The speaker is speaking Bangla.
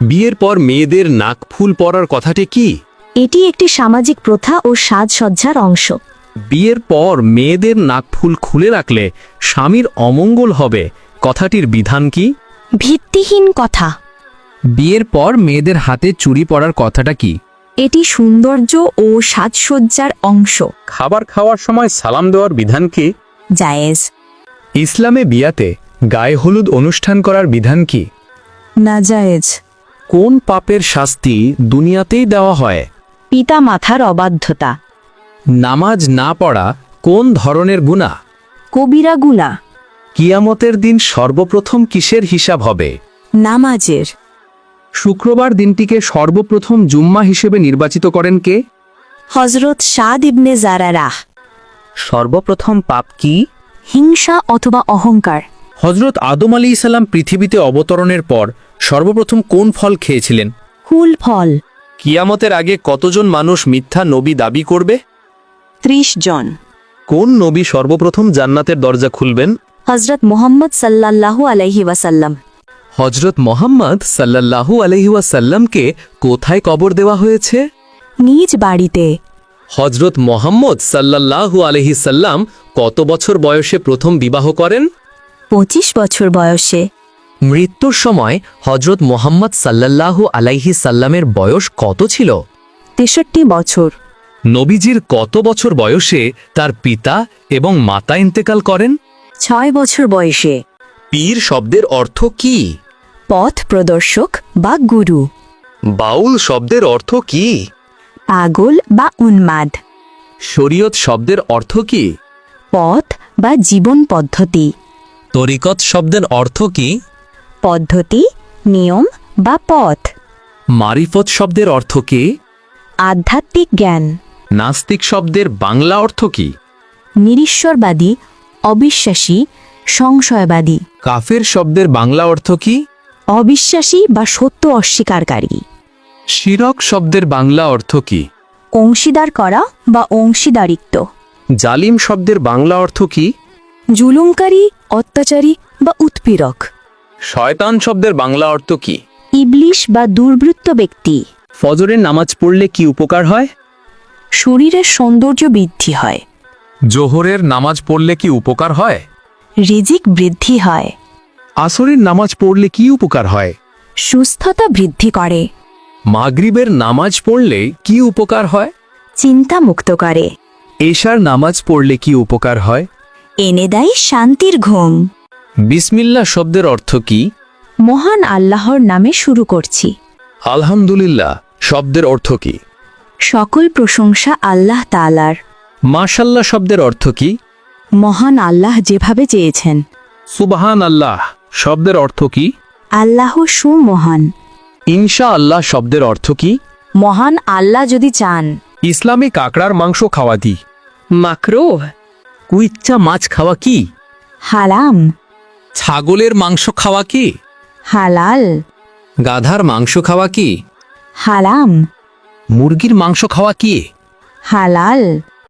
বিয়ের পর মেয়েদের নাক ফুল পরার কথাটি কি? এটি একটি সামাজিক প্রথা ও সাজসজ্জার অংশ। বিয়ের পর মেয়েদের নাক ফুল খুলে রাখলে স্বামীর অমঙ্গল হবে। কথাটির বিধান কি? ভিত্তিহীন কথা। বিয়ের পর মেয়েদের হাতে চুরি পরার কথাটা কি? এটি সৌন্দর্য ও সাজসজ্জার অংশ। খাবার খাওয়ার সময় সালাম দেওয়ার বিধান কি? জায়েজ। ইসলামে বিয়াতে গায়ে হলুদ অনুষ্ঠান করার বিধান কি? নাজায়েজ কোন পাপের শাস্তি দুনিয়াতেই দেওয়া হয়? পিতা মাথার অবাধ্যতা। নামাজ না পড়া কোন ধরনের গুণা কবিরা গুনা কিয়ামতের দিন সর্বপ্রথম কিসের হিসাব হবে? নামাজের। শুক্রবার দিনটিকে সর্বপ্রথম জুম্মা হিসেবে নির্বাচিত করেন কে? হজরত সাদ ইবনে জারারাহ সর্বপ্রথম পাপ কি? হিংসা অথবা অহংকার। হজরত আদম আলী ইসাল্লাম পৃথিবীতে অবতরণের পর সর্বপ্রথম কোন ফল খেয়েছিলেন? কুল ফল। কিয়ামতের আগে কতজন মানুষ মিথ্যা নবী দাবি করবে? ত্রিশ জন। কোন নবী সর্বপ্রথম জান্নাতের দরজা খুলবেন? হজরত মোহাম্মদ সাল্লাল্লাহু আলাইহি ওয়াসাল্লাম। হজরত মোহাম্মদ সাল্লাল্লাহু আলহিউসাল্লামকে কোথায় কবর দেওয়া হয়েছে? নিজ বাড়িতে। হজরত মোহাম্মদ সাল্লাল্লাহু আলহিসাল্লাম কত বছর বয়সে প্রথম বিবাহ করেন? পঁচিশ বছর বয়সে। মৃত্যুর সময় হজরত মোহাম্মদ সাল্লাল্লাহু আলাইহি সাল্লামের বয়স কত ছিল? তেষট্টি বছর। নবীজির কত বছর বয়সে তার পিতা এবং মাতা ইন্তেকাল করেন? ছয় বছর বয়সে। পীর শব্দের অর্থ কি? পথ প্রদর্শক বা গুরু। বাউল শব্দের অর্থ কি? পাগল বা উন্মাদ। শরীয়ত শব্দের অর্থ কি? পথ বা জীবন পদ্ধতি। তরিকত শব্দের অর্থ কি? পদ্ধতি নিয়ম বা পথ। মারিফত শব্দের অর্থ কি? আধ্যাত্মিক জ্ঞান। নাস্তিক শব্দের বাংলা অর্থ কি? নিরীশ্বরবাদী অবিশ্বাসী সংশয়বাদী। কাফের শব্দের বাংলা অর্থ কি? অবিশ্বাসী বা সত্য অস্বীকারী। শিরক শব্দের বাংলা অর্থ কি? অংশীদার করা বা অংশীদারিত্ব। জালিম শব্দের বাংলা অর্থ কি? জুলুমকারী অত্যাচারী বা উৎপীড়ক। শয়তান শব্দের বাংলা অর্থ কি? ইবলিশ বা দুর্বৃত্ত ব্যক্তি। ফজরের নামাজ পড়লে কি উপকার হয়? শরীরের সৌন্দর্য বৃদ্ধি হয়। জোহরের নামাজ পড়লে কি উপকার হয়? রিজিক বৃদ্ধি হয়। আসরের নামাজ পড়লে কি উপকার হয়? সুস্থতা বৃদ্ধি করে। মাগরিবের নামাজ পড়লে কি উপকার হয়? চিন্তা মুক্ত করে। এশার নামাজ পড়লে কি উপকার হয়? এনে দেয় শান্তির ঘুম। বিসমিল্লা শব্দের অর্থ কি? মহান আল্লাহর নামে শুরু করছি। আলহামদুলিল্লাহ শব্দের অর্থ কি? সকল প্রশংসা আল্লাহ তালার মাশাল্লাহ শব্দের অর্থ কি? মহান আল্লাহ যেভাবে চেয়েছেন। সুবাহান আল্লাহ শব্দের অর্থ কি? আল্লাহ সুমহান। ইনশা আল্লাহ শব্দের অর্থ কি? মহান আল্লাহ যদি চান। ইসলামে কাকড়ার মাংস খাওয়া দি মাকরো কুইচ্ছা মাছ খাওয়া কি? হারাম। ছাগলের মাংস খাওয়া কি? হালাল। গাধার মাংস খাওয়া কি? হালাম মুরগির মাংস খাওয়া কি? হালাল।